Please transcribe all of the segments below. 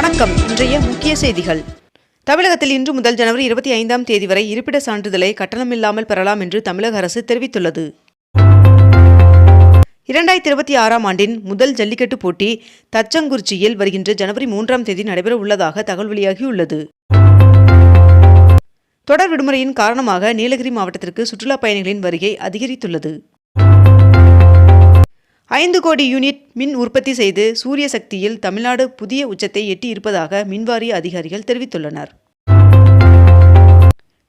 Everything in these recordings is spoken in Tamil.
வணக்கம். இன்றைய முக்கிய செய்திகள். தமிழகத்தில் இன்று முதல் ஜனவரி இருபத்தி ஐந்தாம் தேதி வரை இருப்பிட சான்றிதழை கட்டணமில்லாமல் பெறலாம் என்று தமிழக அரசு தெரிவித்துள்ளது. இரண்டாயிரத்தி இருபத்தி ஆறாம் ஆண்டின் முதல் ஜல்லிக்கட்டு போட்டி தச்சங்குறிச்சியில் வருகின்ற ஜனவரி மூன்றாம் தேதி நடைபெற உள்ளதாக தகவல் வெளியாகியுள்ளது. தொடர் விடுமுறையின் காரணமாக நீலகிரி மாவட்டத்திற்கு சுற்றுலாப் பயணிகளின் வருகை அதிகரித்துள்ளது. ஐந்து கோடி யூனிட் மின் உற்பத்தி செய்து சூரிய சக்தியில் தமிழ்நாடு புதிய உச்சத்தை எட்டி இருப்பதாக மின்வாரிய அதிகாரிகள் தெரிவித்துள்ளனர்.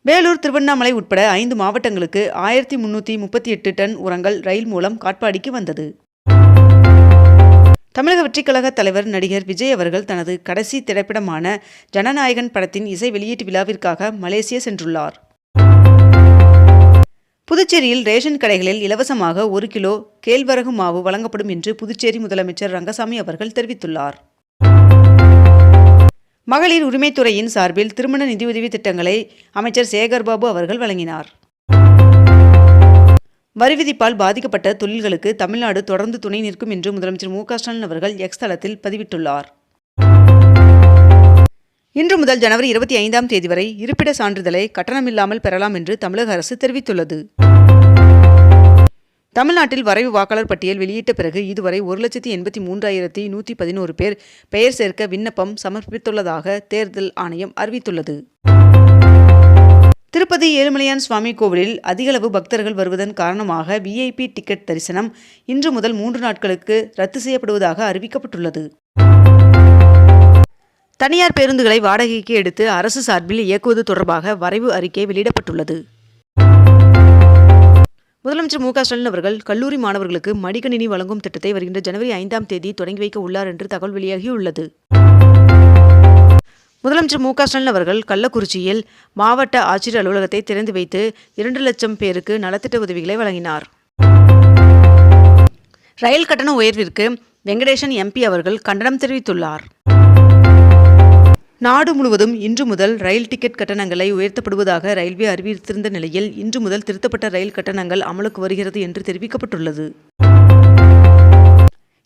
வேலூர் திருவண்ணாமலை உட்பட ஐந்து மாவட்டங்களுக்கு ஆயிரத்தி முன்னூற்றி முப்பத்தி எட்டு டன் உரங்கள் ரயில் மூலம் காட்பாடிக்கு வந்தது. தமிழக வெற்றிக்கழக தலைவர் நடிகர் விஜய் அவர்கள் தனது கடைசி திரைப்படமான ஜனநாயகன் படத்தின் இசை வெளியீட்டு விழாவிற்காக மலேசியா சென்றுள்ளார். புதுச்சேரியில் ரேஷன் கடைகளில் இலவசமாக ஒரு கிலோ கேழ்வரகு மாவு வழங்கப்படும் என்று புதுச்சேரி முதலமைச்சர் ரங்கசாமி அவர்கள் தெரிவித்துள்ளார். மகளிர் உரிமைத்துறையின் சார்பில் திருமண நிதியுதவி திட்டங்களை அமைச்சர் சேகர்பாபு அவர்கள் வழங்கினார். வரி விதிப்பால் பாதிக்கப்பட்ட தொழில்களுக்கு தமிழ்நாடு தொடர்ந்து துணை நிற்கும் என்று முதலமைச்சர் மு க ஸ்டாலின் அவர்கள் எக்ஸ் தளத்தில் பதிவிட்டுள்ளார். இன்று முதல் ஜனவரி இருபத்தி ஐந்தாம் தேதி வரை இருப்பிட சான்றிதழை கட்டணமில்லாமல் பெறலாம் என்று தமிழக அரசு தெரிவித்துள்ளது. தமிழ்நாட்டில் வரைவு வாக்காளர் பட்டியல் வெளியிட்ட பிறகு இதுவரை ஒரு லட்சத்தி எண்பத்தி மூன்றாயிரத்தி நூற்றி பதினோரு பேர் பெயர் சேர்க்க விண்ணப்பம் சமர்ப்பித்துள்ளதாக தேர்தல் ஆணையம் அறிவித்துள்ளது. திருப்பதி ஏழுமலையான் சுவாமி கோவிலில் அதிகளவு பக்தர்கள் வருவதன் காரணமாக விஐபி டிக்கெட் தரிசனம் இன்று முதல் மூன்று நாட்களுக்கு ரத்து செய்யப்படுவதாக அறிவிக்கப்பட்டுள்ளது. தனியார் பேருந்துகளை வாடகைக்கு எடுத்து அரசு சார்பில் இயக்குவது தொடர்பாக வரைவு அறிக்கை வெளியிடப்பட்டுள்ளது. முதலமைச்சர் மு க ஸ்டாலின் அவர்கள் கல்லூரி மாணவர்களுக்கு மடிக்கணினி வழங்கும் திட்டத்தை வருகின்ற ஜனவரி ஐந்தாம் தேதி தொடங்கி வைக்க உள்ளார் என்று தகவல் வெளியாகியுள்ளது. முதலமைச்சர் மு க ஸ்டாலின் அவர்கள் கள்ளக்குறிச்சியில் மாவட்ட ஆட்சியர் அலுவலகத்தை திறந்து வைத்து இரண்டு லட்சம் பேருக்கு நலத்திட்ட உதவிகளை வழங்கினார். ரயில் கட்டண உயர்விற்கு வெங்கடேசன் எம்பி அவர்கள் கண்டனம் தெரிவித்துள்ளார். நாடு முழுவதும் இன்று முதல் ரயில் டிக்கெட் கட்டணங்களை உயர்த்தப்படுவதாக ரயில்வே அறிவித்திருந்த நிலையில் இன்று முதல் திருத்தப்பட்ட ரயில் கட்டணங்கள் அமலுக்கு வருகிறது என்று தெரிவிக்கப்பட்டுள்ளது.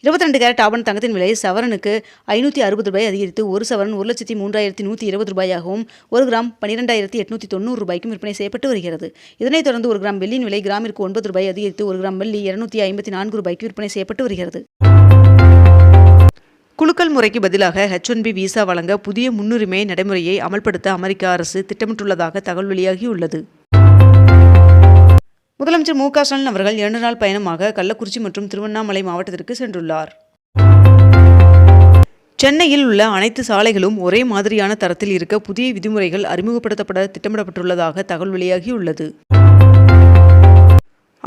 இருபத்தி ரெண்டு கேரட் ஆபண தங்கத்தின் விலை சவரனுக்கு ஐநூற்றி அறுபது ரூபாய் அதிகரித்து ஒரு சவரன் ஒரு லட்சத்தி மூன்றாயிரத்தி நூற்றி இருபது ரூபாயாகவும் ஒரு கிராம் பன்னிரெண்டாயிரத்தி எட்நூற்றி தொண்ணூறு ரூபாய்க்கும் விற்பனை செய்யப்பட்டு வருகிறது. இதனைத் தொடர்ந்து ஒரு கிராம் வெள்ளியின் விலை கிராமிற்கு ஒன்பது ரூபாய் அதிகரித்து ஒரு கிராம் வெள்ளி இருநூற்றி ஐம்பத்தி நான்கு ரூபாய்க்கு விற்பனை செய்யப்பட்டு வருகிறது. குலுக்கல் முறைக்கு பதிலாக ஹெச் ஒன் பி விசா வழங்க புதிய முன்னுரிமை நடைமுறையை அமல்படுத்த அமெரிக்க அரசு திட்டமிட்டுள்ளதாக தகவல் வெளியாகியுள்ளது. முதலமைச்சர் மு க ஸ்டாலின் அவர்கள் இரண்டு நாள் பயணமாக கள்ளக்குறிச்சி மற்றும் திருவண்ணாமலை மாவட்டத்திற்கு சென்றுள்ளார். சென்னையில் உள்ள அனைத்து சாலைகளும் ஒரே மாதிரியான தரத்தில் இருக்க புதிய விதிமுறைகள் அறிமுகப்படுத்தப்பட திட்டமிடப்பட்டுள்ளதாக தகவல் வெளியாகியுள்ளது.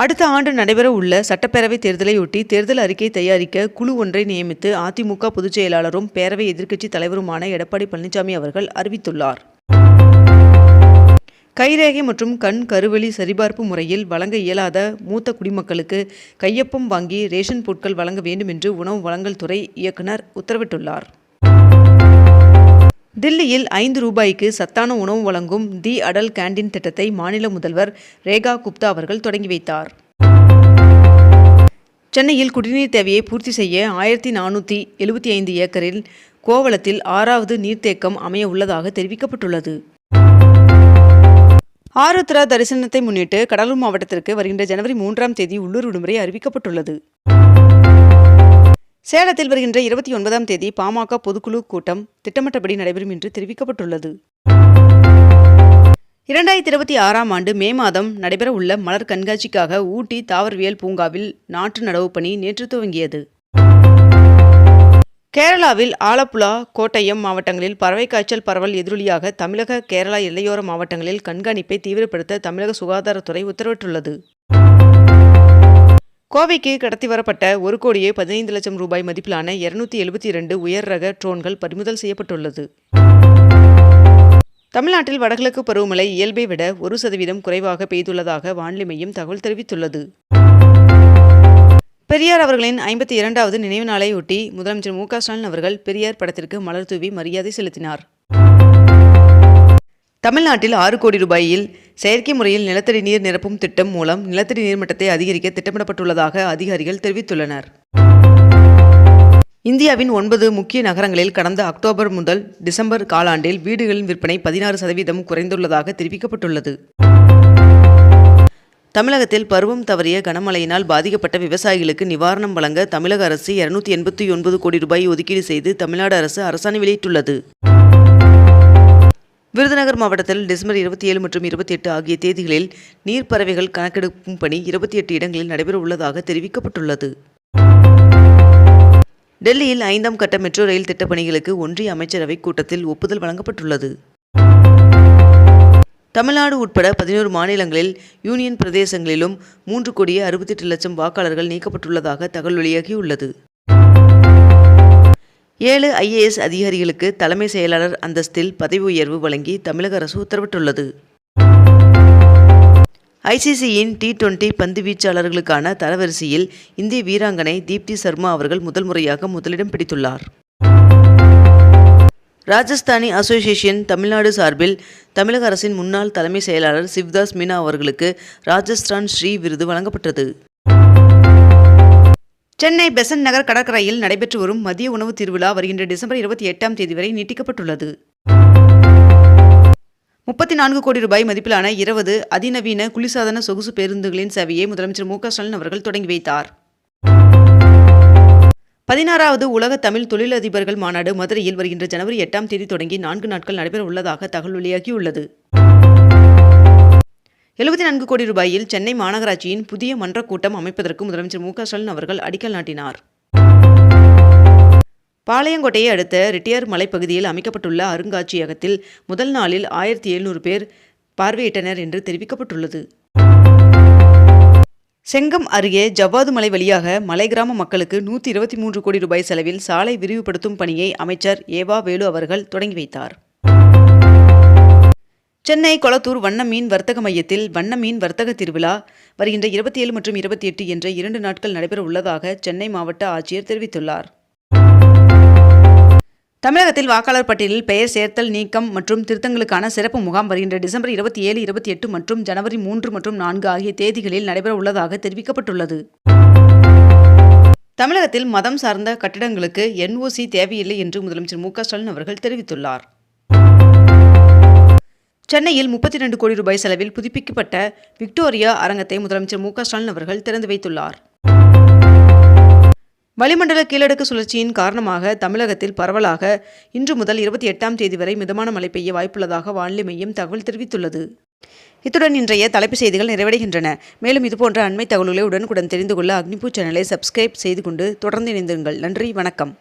அடுத்த ஆண்டு நடைபெற உள்ள சட்டப்பேரவைத் தேர்தலையொட்டி தேர்தல் அறிக்கை தயாரிக்க குழு ஒன்றை நியமித்து அதிமுக பொதுச் செயலாளரும் பேரவை எதிர்க்கட்சி தலைவருமான எடப்பாடி பழனிசாமி அவர்கள் அறிவித்துள்ளார். கைரேகை மற்றும் கண் கருவெளி சரிபார்ப்பு முறையில் வழங்க இயலாத மூத்த குடிமக்களுக்கு கையொப்பம் வாங்கி ரேஷன் பொருட்கள் வழங்க வேண்டும் என்று உணவு வழங்கல் துறை இயக்குனர் உத்தரவிட்டுள்ளார். தில்லியில் ஐந்து ரூபாய்க்கு சத்தான உணவு வழங்கும் தி அடல் கேண்டீன் திட்டத்தை மாநில முதல்வர் ரேகா குப்தா அவர்கள் தொடங்கி வைத்தார். சென்னையில் குடிநீர் தேவையை பூர்த்தி செய்ய ஆயிரத்தி நானூற்றி எழுபத்தி ஐந்து ஏக்கரில் கோவளத்தில் ஆறாவது நீர்த்தேக்கம் அமைய உள்ளதாக தெரிவிக்கப்பட்டுள்ளது. ஆருத்ரா தரிசனத்தை முன்னிட்டு கடலூர் மாவட்டத்திற்கு வருகின்ற ஜனவரி மூன்றாம் தேதி உள்ளூர் விடுமுறை அறிவிக்கப்பட்டுள்ளது. சேலத்தில் வருகின்ற இருபத்தி ஒன்பதாம் தேதி பாமக பொதுக்குழு கூட்டம் திட்டமிட்டபடி நடைபெறும் என்று தெரிவிக்கப்பட்டுள்ளது. இரண்டாயிரத்தி இருபத்தி ஆறாம் ஆண்டு மே மாதம் நடைபெற உள்ள மலர் கண்காட்சிக்காக ஊட்டி தாவரவியல் பூங்காவில் நாற்று நடவு பணி நேற்று துவங்கியது. கேரளாவில் ஆலப்புழா கோட்டயம் மாவட்டங்களில் பறவை காய்ச்சல் பரவல் எதிரொலியாக தமிழக கேரளா எல்லையோர மாவட்டங்களில் கண்காணிப்பை தீவிரப்படுத்த தமிழக சுகாதாரத்துறை உத்தரவிட்டுள்ளது. கோவைக்கு கடத்தி வரப்பட்ட ஒரு கோடியே பதினைந்து லட்சம் ரூபாய் மதிப்பிலான இருநூத்தி எழுபத்தி இரண்டு உயர் ரக ட்ரோன்கள் பறிமுதல் செய்யப்பட்டுள்ளது. தமிழ்நாட்டில் வடகிழக்கு பருவமழை இயல்பை விட ஒரு சதவீதம் குறைவாக பெய்துள்ளதாக வானிலை மையம் தகவல் தெரிவித்துள்ளது. பெரியார் அவர்களின் ஐம்பத்தி இரண்டாவது நினைவு நாளையொட்டி முதலமைச்சர் மு க ஸ்டாலின் அவர்கள் பெரியார் படத்திற்கு மலர் தூவி மரியாதை செலுத்தினார். தமிழ்நாட்டில் ஆறு கோடி ரூபாயில் செயற்கை முறையில் நிலத்தடி நீர் நிரப்பும் திட்டம் மூலம் நிலத்தடி நீர்மட்டத்தை அதிகரிக்க திட்டமிடப்பட்டுள்ளதாக அதிகாரிகள் தெரிவித்துள்ளனர். இந்தியாவின் ஒன்பது முக்கிய நகரங்களில் கடந்த அக்டோபர் முதல் டிசம்பர் காலாண்டில் வீடுகளின் விற்பனை பதினாறு சதவீதம் குறைந்துள்ளதாக தெரிவிக்கப்பட்டுள்ளது. தமிழகத்தில் பருவம் தவறிய கனமழையினால் பாதிக்கப்பட்ட விவசாயிகளுக்கு நிவாரணம் வழங்க தமிழக அரசு இருநூத்தி எண்பத்தி ஒன்பது கோடி ரூபாய் ஒதுக்கீடு செய்து தமிழ்நாடு அரசு அரசாணை வெளியிட்டுள்ளது. விருதுநகர் மாவட்டத்தில் டிசம்பர் இருபத்தி ஏழு மற்றும் இருபத்தி எட்டு ஆகிய தேதிகளில் நீர்ப்பறவைகள் கணக்கெடுக்கும் பணி இருபத்தி எட்டு இடங்களில் நடைபெற உள்ளதாக தெரிவிக்கப்பட்டுள்ளது. டெல்லியில் ஐந்தாம் கட்ட மெட்ரோ ரயில் திட்டப் பணிகளுக்கு ஒன்றிய அமைச்சரவை கூட்டத்தில் ஒப்புதல் வழங்கப்பட்டுள்ளது. தமிழ்நாடு உட்பட பதினோரு மாநிலங்களில் யூனியன் பிரதேசங்களிலும் மூன்று கோடியே அறுபத்தெட்டு லட்சம் வாக்காளர்கள் நீக்கப்பட்டுள்ளதாக தகவல் வெளியாகியுள்ளது. ஏழு ஐஏஎஸ் அதிகாரிகளுக்கு தலைமை செயலாளர் அந்தஸ்தில் பதவி உயர்வு வழங்கி தமிழக அரசு உத்தரவிட்டுள்ளது. ஐசிசியின் டி டுவெண்டி பந்து வீச்சாளர்களுக்கான தரவரிசையில் இந்திய வீராங்கனை தீப்தி சர்மா அவர்கள் முதல் முறையாக முதலிடம் பிடித்துள்ளார். ராஜஸ்தானி அசோசியேஷன் தமிழ்நாடு சார்பில் தமிழக அரசின் முன்னாள் தலைமை செயலாளர் சிவ்தாஸ் மீனா அவர்களுக்கு ராஜஸ்தான் ஸ்ரீ விருது வழங்கப்பட்டது. சென்னை பெசன்ட் நகர் கடற்கரையில் நடைபெற்று வரும் மதிய உணவு திருவிழா வருகின்ற டிசம்பர் இருபத்தி எட்டாம் தேதி வரை நீட்டிக்கப்பட்டுள்ளது. முப்பத்தி நான்கு கோடி ரூபாய் மதிப்பிலான இருபது அதிநவீன குளிர்சாதன சொகுசு பேருந்துகளின் சேவையை முதலமைச்சர் மு ஸ்டாலின் அவர்கள் தொடங்கி வைத்தார். பதினாறாவது உலக தமிழ் தொழிலதிபர்கள் மாநாடு மதுரையில் வருகின்ற ஜனவரி எட்டாம் தேதி தொடங்கி நான்கு நாட்கள் நடைபெற உள்ளதாக தகவல் வெளியாகியுள்ளது. எழுபத்தி நான்கு கோடி ரூபாயில் சென்னை மாநகராட்சியின் புதிய மன்ற கூட்டம் அமைப்பதற்கு முதலமைச்சர் மு க ஸ்டாலின் அவர்கள் அடிக்கல் நாட்டினார். பாளையங்கோட்டையை அடுத்த ரிட்டையர் மலைப்பகுதியில் அமைக்கப்பட்டுள்ள அருங்காட்சியகத்தில் முதல் நாளில் ஆயிரத்தி எழுநூறு பேர் பார்வையிட்டனர் என்று தெரிவிக்கப்பட்டுள்ளது. செங்கம் அருகே ஜவ்வாது மலை வழியாக மலை கிராம மக்களுக்கு நூற்றி இருபத்தி மூன்று கோடி ரூபாய் செலவில் சாலை விரிவுபடுத்தும் பணியை அமைச்சர் ஏவா வேலு அவர்கள் தொடங்கி வைத்தார். சென்னை கொளத்தூர் வண்ண மீன் வர்த்தக மையத்தில் வண்ண மீன் வர்த்தக திருவிழா வருகின்ற இருபத்தி ஏழு மற்றும் இருபத்தி எட்டு என்ற இரண்டு நாட்கள் நடைபெற உள்ளதாக சென்னை மாவட்ட ஆட்சியர் தெரிவித்துள்ளார். தமிழகத்தில் வாக்காளர் பட்டியலில் பெயர் சேர்த்தல் நீக்கம் மற்றும் திருத்தங்களுக்கான சிறப்பு முகாம் வருகின்ற டிசம்பர் இருபத்தி ஏழு இருபத்தி எட்டு மற்றும் ஜனவரி மூன்று மற்றும் நான்கு ஆகிய தேதிகளில் நடைபெற உள்ளதாக தெரிவிக்கப்பட்டுள்ளது. தமிழகத்தில் மதம் சார்ந்த கட்டிடங்களுக்கு என்ஓசி தேவையில்லை என்று முதலமைச்சர் மு க ஸ்டாலின் அவர்கள் தெரிவித்துள்ளார். சென்னையில் முப்பத்தி ரெண்டு கோடி ரூபாய் செலவில் புதுப்பிக்கப்பட்ட விக்டோரியா அரங்கத்தை முதலமைச்சர் மு க ஸ்டாலின் அவர்கள் திறந்து வைத்துள்ளார். வளிமண்டல கீழடுக்கு சுழற்சியின் காரணமாக தமிழகத்தில் பரவலாக இன்று முதல் இருபத்தி எட்டாம் தேதி வரை மிதமான மழை பெய்ய வாய்ப்புள்ளதாக வானிலை மையம் தகவல் தெரிவித்துள்ளது. இத்துடன் இன்றைய தலைப்பு செய்திகள் நிறைவடைகின்றன. மேலும் இதுபோன்ற அண்மை தகவல்களை உடனுக்குடன் தெரிந்து கொள்ள அக்னிபூ சேனலை சப்ஸ்கிரைப் செய்து கொண்டு தொடர்ந்து இணைந்திருங்கள். நன்றி வணக்கம்.